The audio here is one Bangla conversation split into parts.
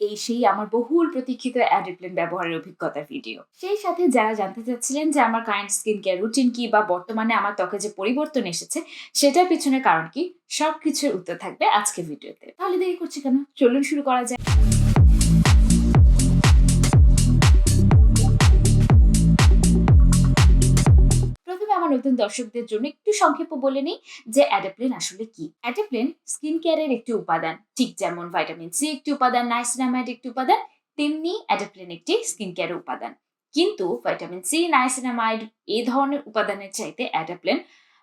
এই সেই আমার বহুল প্রতীক্ষিত অ্যাডিপ্লেন ব্যবহারের অভিজ্ঞতা ভিডিও সেই সাথে যারা জানতে চাচ্ছিলেন যে আমার কারেন্ট স্কিন কেয়ার রুটিন কি বা বর্তমানে আমার ত্বকে যে পরিবর্তন এসেছে, সেটার পিছনে কারণ কি সব কিছুর উত্তর থাকবে আজকে ভিডিওতে তাহলে দেরি করছি কেন? চলুন শুরু করা যায় নতুন দর্শকদের জন্য একটু সংক্ষেপ বলে নিই যে অ্যাডাপ্লেন আসলে কি। অ্যাডাপ্লেন স্কিন কেয়ারের একটি উপাদান। ঠিক যেমন ভাইটামিন সি একটি উপাদান, নাইসিনামাইড একটি উপাদান, তেমনি অ্যাডাপ্লেন একটি স্কিন কেয়ারের উপাদান। কিন্তু ভাইটামিন সি, নাইসিনামাইড এই ধরনের উপাদানের চাইতে অ্যাডাপ্লেন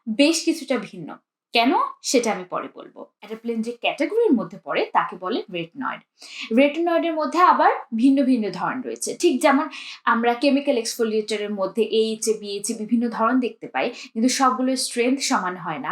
বেশ কিছুটা ভিন্ন। কেন? সেটা আমি পরে বলব। অ্যাডাপ্লেন যে ক্যাটাগরির মধ্যে পড়ে, তাকে বলে রেটনয়েড। রেটনয়েডের মধ্যে আবার ভিন্ন ভিন্ন ধরন রয়েছে। ঠিক যেমন আমরা কেমিক্যাল এক্সফোলিয়েটারের মধ্যে এইচ এ বিএইচ বিভিন্ন ধরন দেখতে পাই, কিন্তু সবগুলোর স্ট্রেংথ সমান হয় না।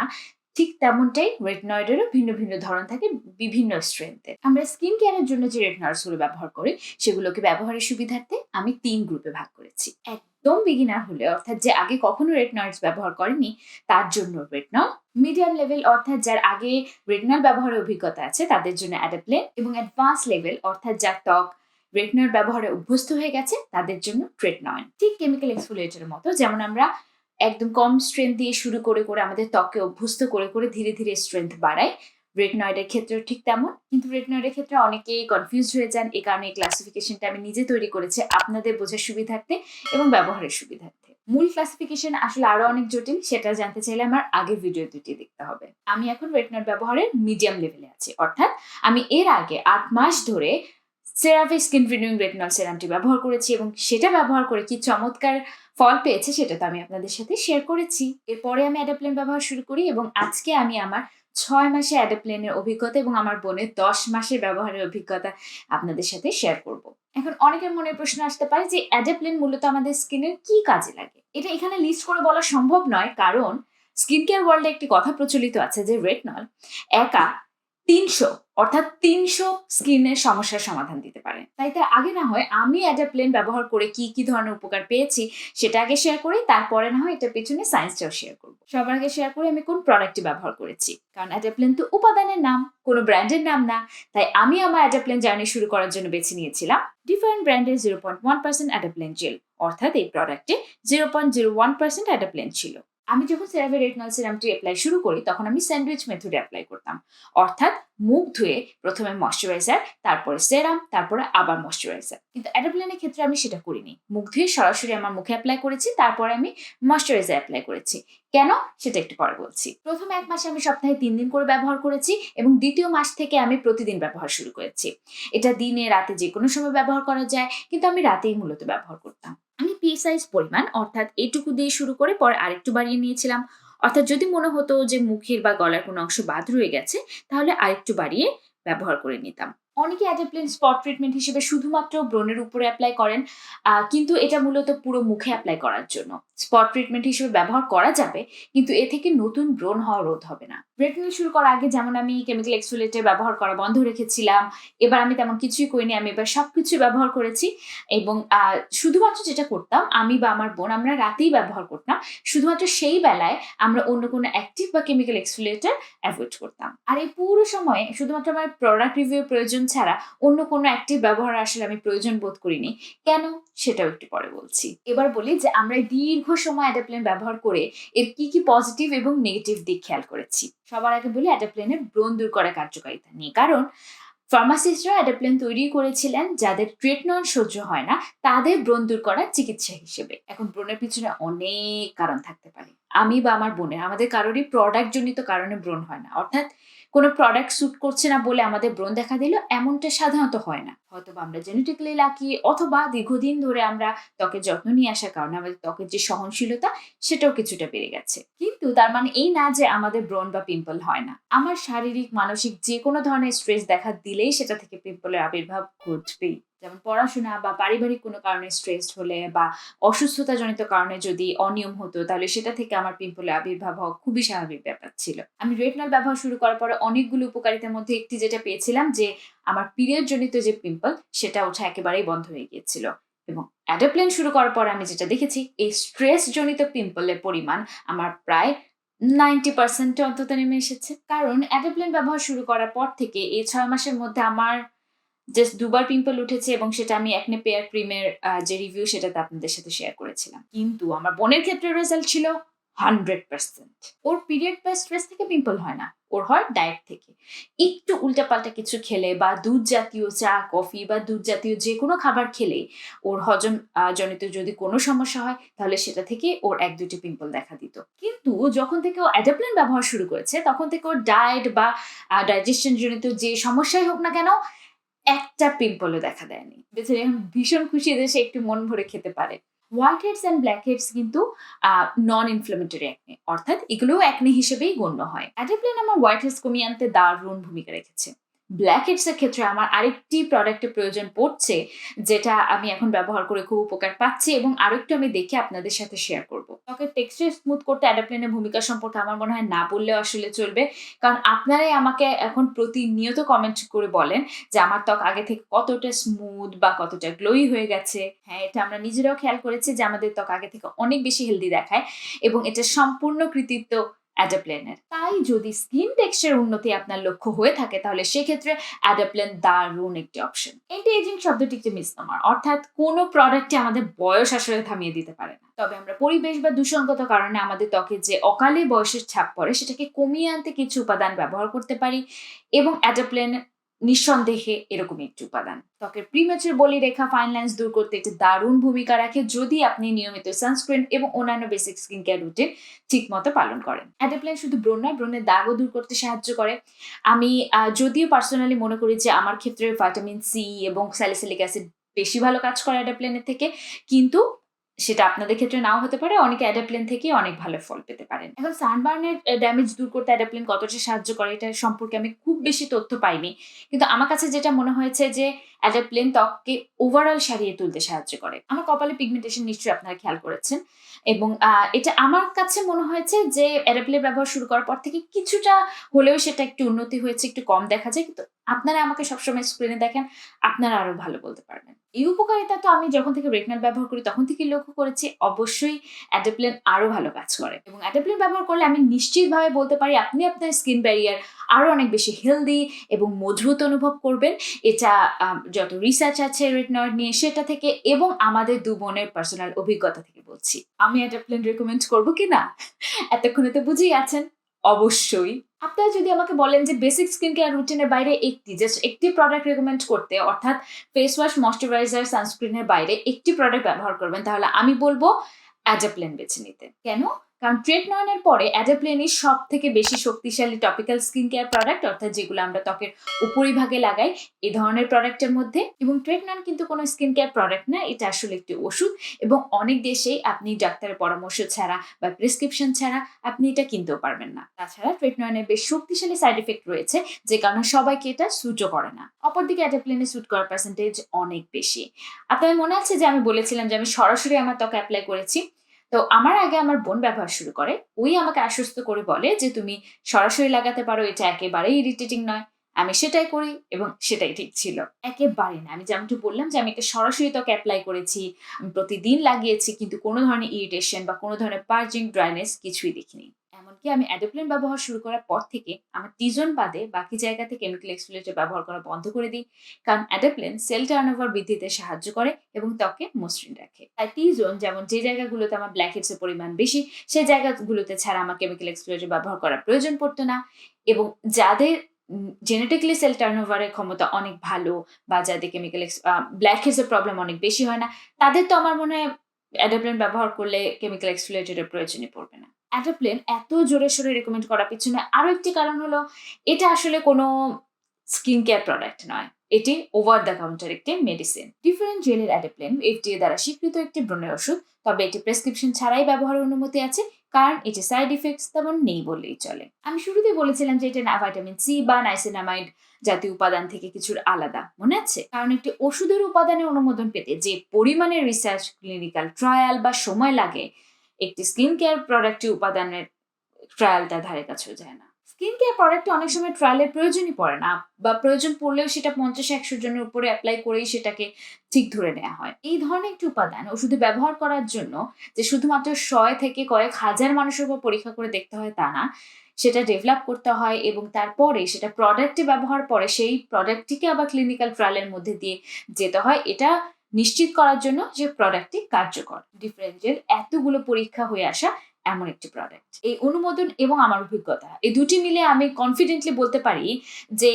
ঠিক তেমনটাই রেটনয়েডেরও ভিন্ন ভিন্ন ধরন থাকে বিভিন্ন স্ট্রেংথের আমরা স্কিন কেয়ারের জন্য যে রেটনয়েডসগুলো ব্যবহার করি, সেগুলোকে ব্যবহারের সুবিধার্থে আমি তিন গ্রুপে ভাগ করেছি। একদম বিগিনার হলে অর্থাৎ যে আগে কখনো রেটনয়েডস ব্যবহার করেনি, তার জন্য রেটনল মিডিয়াম লেভেল অর্থাৎ যার আগে রেটনল ব্যবহারের অভিজ্ঞতা আছে, তাদের জন্য অ্যাডাপ্লেন এবং অ্যাডভান্স লেভেল অর্থাৎ যার ত্বক রেটনল ব্যবহারে অভ্যস্ত হয়ে গেছে, তাদের জন্য ট্রেটনয়েন ঠিক কেমিক্যাল এক্সফোলিয়েটারের মতো, যেমন আমরা একদম কম স্ট্রেংথ দিয়ে শুরু করে করে আমাদের ত্বককে অভ্যস্ত করে করে ধীরে ধীরে স্ট্রেংথ বাড়ায়। রেটনয়েডের ক্ষেত্রেও ঠিক তেমন, কিন্তু রেটনয়েডের ক্ষেত্রে অনেকেই কনফিউজ হয়ে যান। এই কারণে এই ক্লাসিফিকেশনটা আমি নিজে তৈরি করেছি আপনাদের বোঝার সুবিধার্থে এবং ব্যবহারের সুবিধার্থে। মূল ক্লাসিফিকেশন আসলে আরও অনেক জটিল, সেটা জানতে চাইলে আমার আগের ভিডিও দুটি দেখতে হবে। আমি এখন রেটনয়েড ব্যবহারের মিডিয়াম লেভেলে আছি। অর্থাৎ আমি এর আগে আট মাস ধরে সেরাভি স্কিন রিনিউইং রেটনল সেরামটি ব্যবহার করেছি এবং সেটা ব্যবহার করে কি চমৎকার ফল পেয়েছে সেটা তো আমি আপনাদের সাথে শেয়ার করেছি। এরপরে আমি অ্যাডাপ্লেন ব্যবহার শুরু করি এবং আজকে আমি আমার ছয় মাসে অ্যাডাপ্লেনের অভিজ্ঞতা এবং আমার বোনের দশ মাসের ব্যবহারের অভিজ্ঞতা আপনাদের সাথে শেয়ার করব। এখন অনেকের মনে প্রশ্ন আসতে পারে যে অ্যাডাপ্লেন মূলত আমাদের স্কিনের কি কাজে লাগে? এটা এখানে লিস্ট করে বলা সম্ভব নয়, কারণ স্কিন কেয়ার ওয়ার্ল্ডে একটি কথা প্রচলিত আছে যে রেটনল একা তিনশো, অর্থাৎ তিনশো স্কিনের সমস্যার সমাধান দিতে পারে। তাই তার আগে না হয় আমি অ্যাডাপ্লেন ব্যবহার করে কি কি ধরনের উপকার পেয়েছি, সেটা আগে শেয়ার করি, তারপরে না হয় এটার পেছনে সায়েন্সটাও শেয়ার করব। সবার আগে শেয়ার করি আমি কোন প্রোডাক্টটি ব্যবহার করেছি। কারণ অ্যাডাপ্লেন তো উপাদানের নাম, কোনো ব্র্যান্ডের নাম না। তাই আমি আমার অ্যাডাপ্লেন জার্নি শুরু করার জন্য বেছে নিয়েছিলাম। ডিফারেন্ট ব্র্যান্ডের zero point one percent adapalene gel অর্থাৎ এই প্রোডাক্টে zero point zero one percent adapalene ছিল। আমি যখন সেরাভে রেটনল সিরামটি অ্যাপ্লাই শুরু করি, তখন আমি স্যান্ডউইচ মেথডে অ্যাপ্লাই করতাম। অর্থাৎ মুখ ধুয়ে প্রথমে ময়শ্চারাইজার তারপরে সেরাম তারপরে আবার ময়শ্চারাইজার কিন্তু অ্যাডাপ্লেনের ক্ষেত্রে আমি সেটা করিনি। মুখ ধুয়ে সরাসরি আমার মুখে অ্যাপ্লাই করেছি, তারপরে আমি ময়শ্চারাইজার অ্যাপ্লাই করেছি। কেন? সেটা একটু পরে বলছি। প্রথম এক মাসে আমি সপ্তাহে তিন দিন করে ব্যবহার করেছি এবং দ্বিতীয় মাস থেকে আমি প্রতিদিন ব্যবহার শুরু করেছি। এটা দিনে, রাতে যে কোনো সময় ব্যবহার করা যায়, কিন্তু আমি রাতেই মূলত ব্যবহার করতাম। আমি পি সাইজ পরিমাণ, অর্থাৎ এটুকু দিয়ে শুরু করে পরে আরেকটু বাড়িয়ে নিয়েছিলাম। অর্থাৎ যদি মনে হতো যে মুখের বা গলার কোনো অংশ বাদ রয়ে গেছে, তাহলে আরেকটু বাড়িয়ে ব্যবহার করে নিতাম। অনেকে অ্যাডাপ্লেন স্পট ট্রিটমেন্ট হিসেবে শুধুমাত্র ব্রণের উপরে অ্যাপ্লাই করেন কিন্তু এটা মূলত পুরো মুখে অ্যাপ্লাই করার জন্য। স্পট ট্রিটমেন্ট হিসেবে ব্যবহার করা যাবে, কিন্তু এ থেকে নতুন ব্রণ হওয়া রোধ হবে না। রেটনল শুরু করার আগে যেমন আমি কেমিক্যাল এক্সফোলেটার ব্যবহার করা বন্ধ রেখেছিলাম, এবার আমি তেমন কিছুই করিনি, আমি এবার সব কিছু ব্যবহার করেছি এবং শুধুমাত্র যেটা করতাম, আমি বা আমার বোন আমরা রাতেই ব্যবহার করতাম, শুধুমাত্র সেই বেলায় আমরা অন্য কোনো অ্যাক্টিভ বা কেমিক্যাল এক্সফোলেটার অ্যাভয়েড করতাম। আর এই পুরো সময়ে শুধুমাত্র আমার প্রোডাক্ট রিভিউ প্রয়োজন ছাড়া অন্য কোনো অ্যাক্টিভ ব্যবহার আসলে আমি প্রয়োজন বোধ করিনি। কেন? সেটাও একটু পরে বলছি। এবার বলি যে, আমরা দীর্ঘ সময় অ্যাডাপ্লেন ব্যবহার করে এর কি কি পজিটিভ এবং নেগেটিভ দিক খেয়াল করেছি? সবার আগে বলি অ্যাডাপ্লেনের ব্রণ দূর করার কার্যকারিতা নিয়ে। কারণ ফার্মাসিস্টরা অ্যাডাপ্লেন তৈরি করেছিলেন যাদের ট্রিটমেন্ট সহ্য হয় না, তাদের ব্রণ দূর করার চিকিৎসা হিসেবে। এখন ব্রণের পিছনে অনেক কারণ থাকতে পারে। আমি বা আমার বোনের, আমাদের কারোরই প্রোডাক্ট জনিত কারণে ব্রণ হয় না। অর্থাৎ কোনো প্রোডাক্ট স্যুট করছে না বলে আমাদের ব্রণ দেখা দিল, এমনটা সাধারণত হয় না। হয়তো আমরা জেনেটিক্যালি লাকি অথবা দীর্ঘদিন ধরে আমরা ত্বকের যত্ন নিয়ে আসার কারণে আমাদের ত্বকের যে সহনশীলতা, সেটাও কিছুটা বেড়ে গেছে। কিন্তু তার মানে এই না যে আমাদের ব্রণ বা পিম্পল হয় না। আমার শারীরিক, মানসিক যে কোনো ধরনের স্ট্রেস দেখা দিলেই সেটা থেকে পিম্পলের আবির্ভাব ঘটবেই। যেমন পড়াশোনা বা পারিবারিক কোনো কারণে স্ট্রেস হলে বা অসুস্থতাজনিত কারণে যদি অনিয়ম হতো, তাহলে সেটা থেকে আমার পিম্পলে আবির্ভাব হওয়া খুবই স্বাভাবিক ব্যাপার ছিল। আমি রেটনাল ব্যবহার শুরু করার পরে অনেকগুলো উপকারিতার মধ্যে একটি যেটা পেয়েছিলাম যে, আমার পিরিয়ড জনিত যে পিম্পল সেটা ওঠা একেবারেই বন্ধ হয়ে গিয়েছিল। এবং অ্যাডাপ্লেন শুরু করার পর আমি যেটা দেখেছি, এই স্ট্রেস জনিত পিম্পলের পরিমাণ আমার প্রায় নাইনটি পার্সেন্টে অন্তত নেমে এসেছে। কারণ অ্যাডাপ্লেন ব্যবহার শুরু করার পর থেকে এই ছয় মাসের মধ্যে আমার জাস্ট দুবার পিম্পল উঠেছে এবং সেটা আমি একনে পেয়ার ক্রিমের যে রিভিউ সেটাতে আপনাদের সাথে শেয়ার করেছিলাম। কিন্তু আমার বোনের ক্ষেত্রে রেজাল্ট ছিল হান্ড্রেড পার্সেন্ট ওর পিরিয়ড বা স্ট্রেস থেকে পিম্পল হয় না। ওর হয় ডায়েট থেকে। একটু উল্টাপাল্টা কিছু খেলে বা দুধ জাতীয় চা কফি বা দুধ জাতীয় যে কোনো খাবার খেলে ওর হজম জনিত যদি কোনো সমস্যা হয়, তাহলে সেটা থেকে ওর এক দুটি পিম্পল দেখা দিত। কিন্তু যখন থেকে ও অ্যাডাপ্লেন ব্যবহার শুরু করেছে, তখন থেকে ওর ডায়েট বা ডাইজেশন জনিত যে সমস্যাই হোক না কেন একটা পিম্পলও দেখা দেয়নি। বেচারি এখন ভীষণ খুশি যে সে একটু মন ভরে খেতে পারে। White heads and black heads কিন্তু নন ইনফ্লামেটরি অ্যাকনে অর্থাৎ এগুলোও অ্যাকনে হিসেবেই গণ্য হয়। অ্যাডাপ্লেন আমার হোয়াইট হেডস কমিয়ে আনতে দারুণ ভূমিকা রেখেছে। ব্ল্যাক হেডস এর ক্ষেত্রে আমার আরেকটি প্রোডাক্টের প্রয়োজন পড়ছে, যেটা আমি এখন ব্যবহার করে খুব উপকার পাচ্ছি এবং আরেকটু আমি দেখে আপনাদের সাথে শেয়ার করব। ত্বকের টেক্সচার স্মুথ করতে অ্যাডাপ্লেনের ভূমিকা সম্পর্কে আমার মনে হয় না বললেও আসলে চলবে। কারণ আপনারাই আমাকে এখন প্রতিনিয়ত কমেন্ট করে বলেন যে আমার ত্বক আগে থেকে কতটা স্মুথ বা কতটা গ্লোই হয়ে গেছে। হ্যাঁ এটা আমরা নিজেরাও খেয়াল করেছি যে আমাদের ত্বক আগে থেকে অনেক বেশি হেলদি দেখায় এবং এটা সম্পূর্ণ কৃতিত্ব অ্যাডাপ্লেনের তাই যদি স্কিন টেক্সচার উন্নতি আপনার লক্ষ্য হয়ে থাকে, তাহলে সেক্ষেত্রে অ্যাডাপ্লেন দারুণ একটি অপশন এন্টি এজিং শব্দটি একটি মিসনামার অর্থাৎ কোনো প্রোডাক্টটি আমাদের বয়স আসলে থামিয়ে দিতে পারে না। তবে আমরা পরিবেশ বা দূষণগত কারণে আমাদের ত্বকে যে অকালে বয়সের ছাপ পড়ে, সেটাকে কমিয়ে আনতে কিছু উপাদান ব্যবহার করতে পারি এবং অ্যাডাপ্লেন নিঃসন্দেহে এরকমই একটি উপাদান। ত্বকের প্রিমেচুর বলি রেখা ফাইন লাইন্স দূর করতে একটি দারুণ ভূমিকা রাখে যদি আপনি নিয়মিত সানস্ক্রিন এবং অন্যান্য বেসিক স্কিন কেয়ার রুটিন ঠিক মতো পালন করেন। অ্যাডাপ্লেন শুধু ব্রণ নয়, ব্রণের দাগও দূর করতে সাহায্য করে। আমি যদিও পার্সোনালি মনে করি যে আমার ক্ষেত্রে ভিটামিন সি এবং স্যালিসিলিক অ্যাসিড বেশি ভালো কাজ করে অ্যাডাপ্লেনের থেকে, কিন্তু সেটা আপনাদের ক্ষেত্রে নাও হতে পারে। অনেকে অ্যাডাপ্লেন থেকে অনেক ভালো ফল পেতে পারেন। এখন সানবার্নের ড্যামেজ দূর করতে অ্যাডাপ্লেন কতটা সাহায্য করে এটা সম্পর্কে আমি খুব বেশি তথ্য পাইনি। কিন্তু আমার কাছে যেটা মনে হয়েছে যে অ্যাডাপ্লেন ত্বককে ওভারঅল সারিয়ে তুলতে সাহায্য করে। আমার কপালে পিগমেন্টেশন নিশ্চয়ই আপনারা খেয়াল করেছেন। এবং এটা আমার কাছে মনে হয়েছে যে অ্যাডাপ্লেন ব্যবহার শুরু করার পর থেকে কিছুটা হলেও সেটা একটু উন্নতি হয়েছে, একটু কম দেখা যায়। কিন্তু আপনারা আমাকে সবসময় স্ক্রিনে দেখেন, আপনারা আরও ভালো বলতে পারবেন। এই উপকারিতা তো আমি যখন থেকে রেটনাল ব্যবহার করি, তখন থেকে লক্ষ্য করেছি, অবশ্যই অ্যাডাপ্লেন আরও ভালো কাজ করে। এবং অ্যাডাপ্লেন ব্যবহার করলে আমি নিশ্চিতভাবে বলতে পারি, আপনি আপনার স্কিন ব্যারিয়ার আরও অনেক বেশি হেলদি এবং মজবুত অনুভব করবেন। এটা যত রিসার্চ আছে রেটনয়েড নিয়ে, সেটা থেকে এবং আমাদের দু বোনের পার্সোনাল অভিজ্ঞতা থেকে বলছি। আমি অ্যাডাপ্লেন রেকমেন্ড করব কি না? এতক্ষণে তো বুঝেই আছেন। অবশ্যই। আপনারা যদি আমাকে বলেন যে বেসিক স্কিন কেয়ার রুটিনের বাইরে একটি জাস্ট একটি প্রোডাক্ট রেকমেন্ড করতে, অর্থাৎ ফেস ওয়াশ ময়শ্চারাইজার সানস্ক্রিনের বাইরে একটি প্রোডাক্ট ব্যবহার করবেন, তাহলে আমি বলব অ্যাজাপ্লেন বেছে নিতে। কেন? কারণ ট্রেড নয়নের পরে অ্যাডাপ্লেনই সব থেকে বেশি শক্তিশালী টপিক্যাল স্কিন কেয়ার প্রোডাক্ট, অর্থাৎ যেগুলো আমরা ত্বকের উপরিভাগে লাগাই এই ধরনের প্রোডাক্টের মধ্যে। এবং ট্রেড নয়ন কিন্তু কোনো স্কিন কেয়ার প্রোডাক্ট না, এটা আসলে একটি ওষুধ। এবং অনেক দেশেই আপনি ডাক্তারের পরামর্শ ছাড়া বা প্রেসক্রিপশন ছাড়া আপনি এটা কিনতেও পারবেন না। তাছাড়া ট্রেটনয়নের বেশ শক্তিশালী সাইড এফেক্ট রয়েছে, যে কারণে সবাইকে এটা স্যুটও করে না। অপরদিকে অ্যাডাপ্লেনে স্যুট করার পার্সেন্টেজ অনেক বেশি। আপনার মনে আছে যে আমি বলেছিলাম যে আমি সরাসরি আমার ত্বকে অ্যাপ্লাই করেছি? তো আমার আগে আমার বোন ব্যবহার শুরু করে। ওই আমাকে আশ্বস্ত করে বলে যে, তুমি সরাসরি লাগাতে পারো, এটা একেবারেই ইরিটেটিং নয়। আমি সেটাই করি এবং সেটাই ঠিক ছিল। একেবারে না, আমি যেমনটি বললাম যে, আমি এটা সরাসরি ত্বকে অ্যাপ্লাই করেছি। আমি প্রতিদিন লাগিয়েছি, কিন্তু কোনো ধরনের ইরিটেশন বা কোনো ধরনের পার্জিং ড্রাইনেস কিছুই দেখিনি। এমনকি আমি অ্যাডোপ্লেন ব্যবহার শুরু করার পর থেকে আমার টিজন বাদে বাকি জায়গাতে কেমিক্যাল এক্সফোলিয়েটর ব্যবহার করা বন্ধ করে দিই। কারণ অ্যাডোপ্লেন সেল টার্নওভার বৃদ্ধিতে সাহায্য করে এবং ত্বকে মসৃণ রাখে। তাই টিজন যেমন যে জায়গাগুলোতে আমার ব্ল্যাক হেডসের পরিমাণ বেশি, সেই জায়গাগুলোতে ছাড়া আমার কেমিক্যাল এক্সফোলিয়েটর ব্যবহার করার প্রয়োজন পড়তো না এবং যাদের জেনেটিক্যালি সেল টার্নওভারের ক্ষমতা অনেক ভালো বা যাদের কেমিক্যাল ব্ল্যাক হেডসের প্রবলেম অনেক বেশি হয় না, তাদের তো আমার মনে হয় অ্যাডাপ্লেন ব্যবহার করলে কেমিক্যাল এক্সফোলিয়েটরের প্রয়োজনই পড়বে না। অ্যাডাপ্লেন এত জোরে সোরে রেকমেন্ড করার পিছনে আরও একটি কারণ হলো, এটা আসলে কোনো স্কিন কেয়ার প্রোডাক্ট নয়। এটি ওভার দ্য কাউন্টার একটি মেডিসিন ডিফারেন্ট জেলের অ্যাডাপ্লেন এফডিএ দ্বারা স্বীকৃত একটি ব্রণের ওষুধ, তবে এটি প্রেসক্রিপশন ছাড়াই ব্যবহারের অনুমতি আছে, কারণ এটি সাইড ইফেক্টস তেমন নেই বললেই চলে। আমি শুরুতেই বলেছিলাম যে এটা ভাইটামিন সি বা নাইসিনামাইড জাতীয় উপাদান থেকে কিছুর আলাদা, মনে আছে? কারণ একটি ওষুধের উপাদানের অনুমোদন পেতে যে পরিমাণে রিসার্চ ক্লিনিক্যাল ট্রায়াল বা সময় লাগে একটি স্কিন কেয়ার প্রোডাক্টটি উপাদানের ট্রায়ালটা ধারে কাছেও যায় না। স্কিন কেয়ার প্রোডাক্টে অনেক সময় ট্রায়ালের প্রয়োজনই পড়ে না বা প্রয়োজন পড়লেও সেটা পঞ্চাশ একশো জনের উপরে অ্যাপ্লাই করেই সেটাকে ঠিক ধরে নেওয়া হয়। এই ধরনের একটি উপাদান ওষুধে ব্যবহার করার জন্য যে শুধুমাত্র শয় থেকে কয়েক হাজার মানুষের উপর পরীক্ষা করে দেখতে হয় তা না, সেটা ডেভেলপ করতে হয় এবং তারপরে সেটা প্রোডাক্টে ব্যবহার পরে সেই প্রোডাক্টটিকে আবার ক্লিনিক্যাল ট্রায়ালের মধ্যে দিয়ে যেতে হয়। এটা নিশ্চিত করার জন্য যে প্রোডাক্টটি কার্যকর। ডিফারেন্সিয়াল এতগুলো পরীক্ষা হয়ে আসা এমন একটি প্রোডাক্ট এই অনুমোদন এবং আমার অভিজ্ঞতা, এই দুটি মিলে আমি কনফিডেন্টলি বলতে পারি যে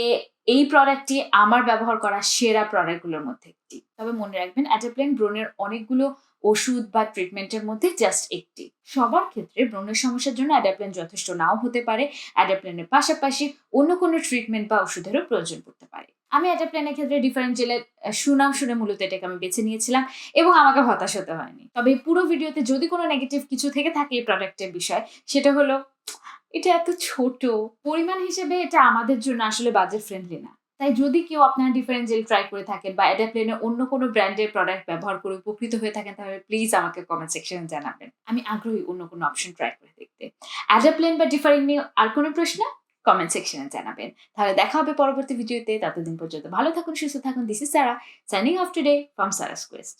এই প্রোডাক্টটি আমার ব্যবহার করা সেরা প্রোডাক্টগুলোর মধ্যে একটি। তবে মনে রাখবেন অ্যাটাপ্লেন ব্রণের অনেকগুলো ওষুধ বা ট্রিটমেন্টের মধ্যে জাস্ট একটি। সবার ক্ষেত্রে ব্রণের সমস্যার জন্য অ্যাডাপ্লেন যথেষ্ট নাও হতে পারে অ্যাডাপ্লেনের পাশাপাশি অন্য কোনো ট্রিটমেন্ট বা ওষুধেরও প্রয়োজন পড়তে পারে। আমি অ্যাডাপ্লেনের ক্ষেত্রে ডিফারেন্সিয়ালের সুনাম শুনে মূলত এটাকে আমি বেছে নিয়েছিলাম এবং আমাকে হতাশ হতে হয়নি। তবে পুরো ভিডিওতে যদি কোনো নেগেটিভ কিছু থেকে থাকে এই প্রোডাক্টের বিষয়, সেটা হলো, এটা এত ছোট, পরিমাণ হিসেবে এটা আমাদের জন্য আসলে বাজেট ফ্রেন্ডলি না। তাই যদি কেউ আপনার ডিফারেন্সিয়াল ট্রাই করে থাকেন বা অ্যাডাপ্লেনের অন্য কোনো ব্র্যান্ডের প্রোডাক্ট ব্যবহার করে উপকৃত হয়ে থাকেন, তাহলে প্লিজ আমাকে কমেন্ট সেকশনে জানাবেন। আমি আগ্রহী অন্য কোনো অপশন ট্রাই করে দেখতে। অ্যাডাপ্লেন বা ডিফারেন্ট নিয়ে আর কোনো প্রশ্ন? কমেন্ট সেকশনে জানাবেন। তাহলে দেখা হবে পরবর্তী ভিডিওতে ততদিন পর্যন্ত ভালো থাকুন, সুস্থ থাকুন। This is Sara signing off today from Sara's quest